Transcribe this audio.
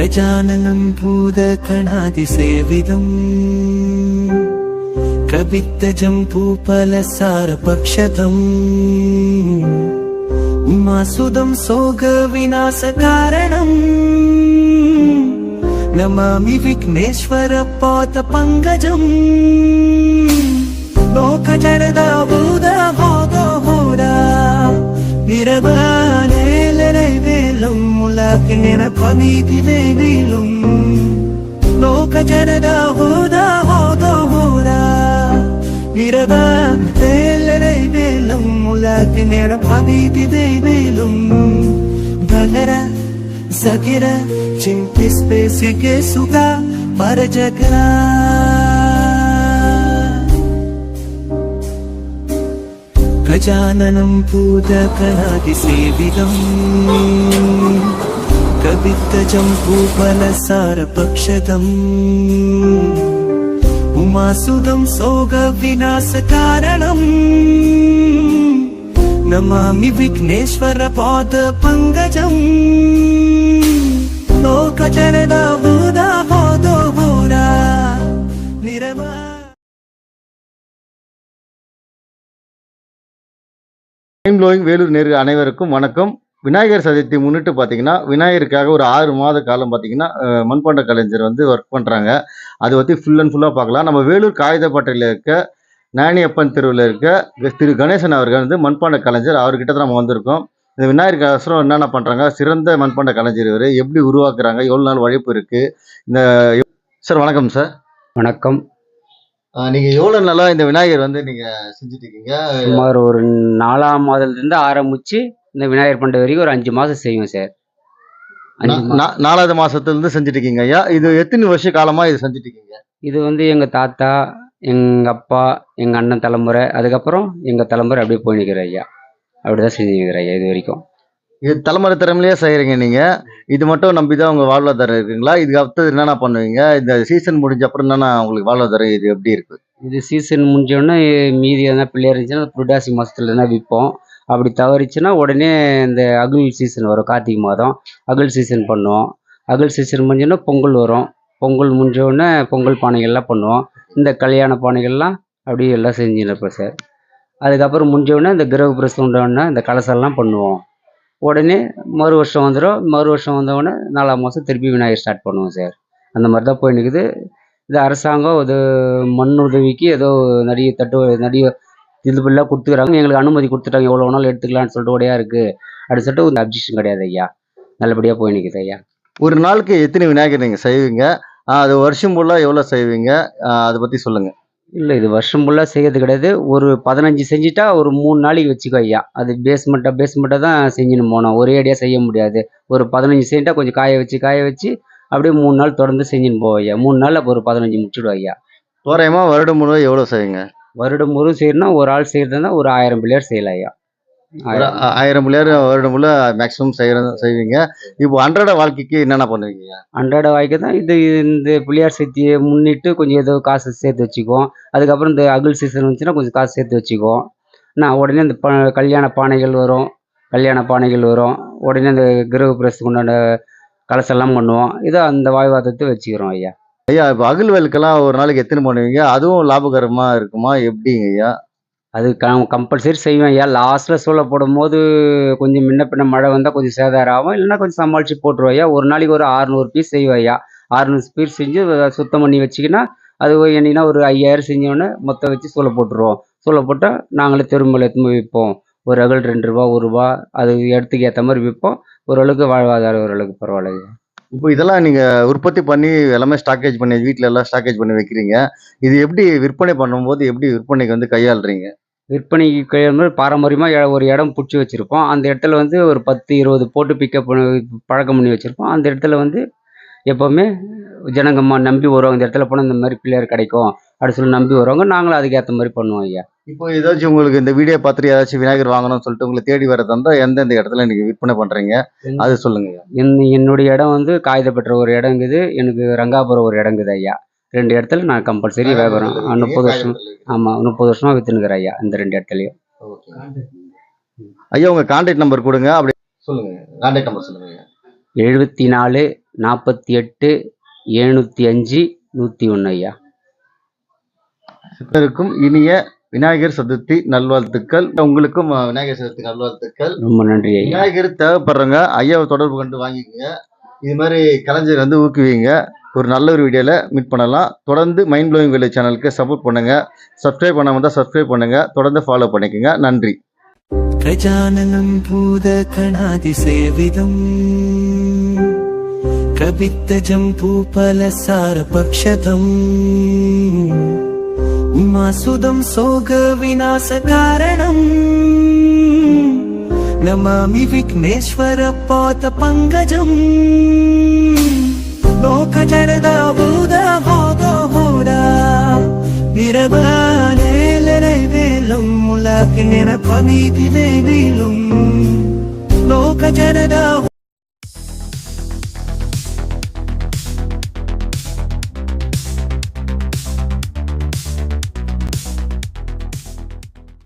गजाननं भूतकणादिसेवितम् कवित्तजं भूपलसारपक्षतम् मासुदं सोगविनाशकारणम् नमामि विघ्नेश्वरपादपङ्कजम् लोकचरदा भूदा भोगो भूरा निरवानेलनैव வெள்ளம் உலகின பமீதி மேலும் லோக ஜனதா ஹோதா ஹோதோ ஹோரா விரதா வேலரை மேலும் உலகின பமீதி மேலும் தகர சகிர சிந்தி ஸ்பேசிக்கு சுகா பரஜகரா गजाननं भूतकणादिसेविदम् कवित्तजं भूपलसारपक्षदम् उमासुदं सोगविनाशकारणम् नमामि विघ्नेश्वर पादपङ्कजम् लोकजनदा டைம் வேலூர் நேரு அனைவருக்கும் வணக்கம். விநாயகர் சதுர்த்தி முன்னிட்டு பார்த்தீங்கன்னா விநாயகருக்காக ஒரு ஆறு மாத காலம் பார்த்தீங்கன்னா மண்பாண்ட கலைஞர் வந்து ஒர்க் பண்ணுறாங்க அதை பற்றி ஃபுல் அண்ட் ஃபுல்லாக பார்க்கலாம் நம்ம வேலூர் காகிதப்பட்டையில் இருக்க நானியப்பன் தெருவில் இருக்க திரு கணேசன் அவர்கள் வந்து மண்பாண்ட கலைஞர். அவர்கிட்ட தான் நம்ம வந்திருக்கோம். இந்த விநாயகர் அவசரம் என்னென்ன பண்ணுறாங்க சிறந்த மண்பாண்ட கலைஞர் இவர். எப்படி உருவாக்குறாங்க? எவ்வளோ நாள் உழைப்பு இருக்குது இந்த சார் வணக்கம் சார். வணக்கம். நீங்கள் எவ்வளோ நாளாக இந்த விநாயகர் வந்து நீங்கள் செஞ்சுட்டு இருக்கீங்க சுமார் ஒரு நாலாம் மாதத்துலேருந்து ஆரம்பிச்சு இந்த விநாயகர் பண்டிகை வரைக்கும் ஒரு அஞ்சு மாதம் செய்வோம் சார். நாலாவது மாசத்துல இருந்து செஞ்சுட்டு இருக்கீங்க ஐயா. இது எத்தனை வருஷ காலமா இது செஞ்சுட்டு இருக்கீங்க இது வந்து எங்கள் தாத்தா எங்கள் அப்பா எங்கள் அண்ணன் தலைமுறை அதுக்கப்புறம் எங்கள் தலைமுறை அப்படியே போய் நிற்கிற ஐயா. அப்படி தான் செஞ்சுருக்கிற ஐயா இது வரைக்கும். இது தலைமுறை திறமையிலேயே செய்கிறீங்க நீங்கள் இது மட்டும் நம்பி தான் உங்கள் வாழ்வாதாரம் இருக்குங்களா? இதுக்கு அடுத்தது என்னென்ன பண்ணுவீங்க? இந்த சீசன் முடிஞ்ச அப்புறம் என்னென்ன உங்களுக்கு வாழ்வாதாரம் இது எப்படி இருக்குது இது சீசன் முடிஞ்சோடனே மீதி எதனா பிள்ளையா இருந்துச்சுன்னா புரட்டாசி மாதத்துல தான் விற்போம் அப்படி தவறிச்சுன்னா உடனே இந்த அகுல் சீசன் வரும் கார்த்திகை மாதம். அகுல் சீசன் பண்ணுவோம். அகல் சீசன் முடிஞ்சோடனே பொங்கல் வரும். பொங்கல் முடிஞ்சோடனே பொங்கல் பானைகள்லாம் பண்ணுவோம். இந்த கல்யாண பானைகள்லாம் அப்படியே எல்லாம் செஞ்சுன்னு இருப்போம் சார். அதுக்கப்புறம் முடிஞ்சோடனே இந்த கிரக பிரசம் உடனே இந்த கலசம்லாம் பண்ணுவோம். உடனே மறு வருஷம் வந்துடும் மறு வருஷம் வந்தவுடனே நாலாம் மாதம் திருப்பி விநாயகர் ஸ்டார்ட் பண்ணுவோம் சார். அந்த மாதிரி தான் போய் நிற்குது இது அரசாங்கம் இது மண் உதவிக்கு ஏதோ நிறைய தட்டு நிறைய இது பிள்ளை கொடுத்துக்கிறாங்க. எங்களுக்கு அனுமதி கொடுத்துட்டாங்க. எவ்வளோ வேணாலும் எடுத்துக்கலாம்னு சொல்லிட்டு உடையா இருக்குது அப்படின்னு சொல்லிட்டு ஒரு அப்ஜெக்ஷன் கிடையாது ஐயா. நல்லபடியாக போய் நிற்குது ஐயா. ஒரு நாளுக்கு எத்தனை விநாயகர் நீங்கள் செய்வீங்க? அது வருஷம் ஃபுல்லாக எவ்வளோ செய்வீங்க? அதை பற்றி சொல்லுங்கள் இல்லை இது வருஷம் ஃபுல்லாக செய்யறது கிடையாது. ஒரு பதினஞ்சு செஞ்சுட்டா ஒரு மூணு நாளைக்கு வச்சுக்கோ ஐயா. அது பேஸ்மெண்ட்டாக பேஸ்மெண்ட்டாக தான் செஞ்சுன்னு போனோம். ஒரே அடியாக செய்ய முடியாது. ஒரு பதினஞ்சு செஞ்சுட்டா கொஞ்சம் காய வச்சு காய வச்சு அப்படியே மூணு நாள் தொடர்ந்து செஞ்சுன்னு போவோம் ஐயா. மூணு நாளில் அப்போ ஒரு பதினஞ்சு முடிச்சிடுவோம் ஐயா. தோராயமா வருடம் முழுவதும் எவ்வளவு செய்வீங்க? வருடம் முழுவதும் செய்யணும்னா ஒரு ஆள் செய்யறதுனா ஒரு ஆயிரம் பிள்ளையர் செய்யலாம் ஐயா. ஆயிரம். பிள்ளையார் வருடம் முழு மேக்ஸிமம் செய்யற செய்வீங்க. இப்போ அன்றாட வாழ்க்கைக்கு என்னென்ன பண்ணுவீங்க? அன்றாட வாய்க்கு தான் இது இந்த பிள்ளையார் சதுர்த்தியை முன்னிட்டு கொஞ்சம் ஏதோ காசு சேர்த்து வச்சுக்குவோம். அதுக்கப்புறம் இந்த அகுல் சீசன் வந்துச்சுன்னா கொஞ்சம் காசு சேர்த்து வச்சுக்குவோம். நான் உடனே இந்த ப கல்யாண பானைகள் வரும். கல்யாண பானைகள் வரும். உடனே இந்த கிரக பிரசத்துக்கு உண்டான கலசெல்லாம் பண்ணுவோம். இதை அந்த வாய்வாதத்தை வச்சுக்கிறோம் ஐயா. ஐயா இப்போ அகல் வேலுக்கெல்லாம் ஒரு நாளைக்கு எத்தனை பண்ணுவீங்க? அதுவும் லாபகரமா இருக்குமா? எப்படிங்க ஐயா? அது கம் கம்பல்சரி செய்வேன். ஐயா லாஸ்ட்டில் சூளை போடும்போது கொஞ்சம் முன்ன பின்ன மழை வந்தால் கொஞ்சம் சேதாரம் ஆகும் இல்லைன்னா கொஞ்சம் சமாளித்து போட்டுருவையா ஒரு நாளைக்கு ஒரு அறுநூறு பீஸ் செய்வையா அறுநூறு பீஸ் செஞ்சு சுத்தம் பண்ணி வச்சிக்கினா அது என்னன்னா ஒரு ஐயாயிரம் செஞ்சோன்னே மொத்தம் வச்சு சூளை போட்டுருவோம். சூளை போட்டால் நாங்களே தெரும்பில் எடுத்துன்னு விற்போம். ஒரு அகல் ரெண்டு ரூபா ஒரு ரூபா அது இடத்துக்கு ஏற்ற மாதிரி விற்போம். ஓரளவுக்கு வாழ்வாதாரம் ஓரளவுக்கு பரவாயில்லைங்க. இப்போ இதெல்லாம் நீங்க உற்பத்தி பண்ணி எல்லாமே ஸ்டாக்கேஜ் பண்ணி வீட்டில் எல்லாம் ஸ்டாக்கேஜ் பண்ணி வைக்கிறீங்க. இது எப்படி விற்பனை பண்ணும்போது எப்படி விற்பனைக்கு வந்து கையாளுறீங்க? விற்பனைக்கு கையாளும் போது பாரம்பரியமாக ஒரு இடம் பிடிச்சி வச்சுருப்போம். அந்த இடத்துல வந்து ஒரு பத்து இருபது போட்டு பிக்கப் பழக்கம் பண்ணி வச்சுருப்போம். அந்த இடத்துல வந்து எப்போவுமே ஜனங்கம்மா நம்பி வருவாங்க. இந்த இடத்துல போனால் இந்த மாதிரி பிள்ளையார் கிடைக்கும். அப்படி சொல்லி நம்பி வருவாங்க. நாங்களும் அதுக்கேற்ற மாதிரி பண்ணுவோம் ஐயா. இப்போ ஏதாச்சும் உங்களுக்கு இந்த வீடியோ பார்த்துட்டு ஏதாச்சும் விநாயகர் வாங்கணும்னு சொல்லிட்டு உங்களை தேடி வரதா இருந்தா எந்தெந்த இடத்துல நீங்க விற்பனை பண்றீங்க? அது சொல்லுங்க. என் என்னுடைய இடம் வந்து காகிதப்பற்ற ஒரு இடங்குது எனக்கு ரங்காபுரம் ஒரு இடங்குது ஐயா. ரெண்டு இடத்துல நான் கம்பல்சரி வியாபாரம். முப்பது வருஷம் ஆமாம் முப்பது வருஷமாக விற்றுனுக்குறேன் ஐயா இந்த ரெண்டு இடத்துலையும். ஐயா உங்க கான்டாக்ட் நம்பர் கொடுங்க. அப்படி சொல்லுங்க. கான்டாக்ட் நம்பர் சொல்லுங்க எழுபத்தி நாலு நாற்பத்தி எட்டு எழுநூற்றி அஞ்சு நூற்றி ஒன்று ஐயா. சித்தருக்கும் இனிய விநாயகர் சதுர்த்தி நல்வாழ்த்துக்கள் உங்களுக்கும் அஹ், விநாயகர் சதுர்த்தி நல்வாழ்த்துக்கள் ரொம்ப நன்றி ஐயா விநாயகர் தேவைப்படுறவங்க ஐயாவை தொடர்பு கொண்டு வாங்கிக்கோங்க இது மாதிரி கலைஞர் வந்து ஊக்குவிங்க ஒரு நல்ல ஒரு வீடியோவில் மீட் பண்ணலாம் தொடர்ந்து மைண்ட் ப்ளோயிங் வில்லேஜ் சேனலுக்கு சப்போர்ட் பண்ணுங்க சப்ஸ்கிரைப் பண்ணாம தான் சப்ஸ்கிரைப் பண்ணுங்க தொடர்ந்து ஃபாலோ பண்ணிக்கோங்க நன்றி गजाननं भूतकणादिसेविदम् कवित्तजं भूफलसारपक्षतम् उमासुदं सोगविनाशकारणम् नमामि विघ्नेश्वर पातपङ्कजम् लोकजनदाभूतबोधबोधा நிரபானேலனை வேலும் உலகின பணிதினை வீலும் லோக ஜனதா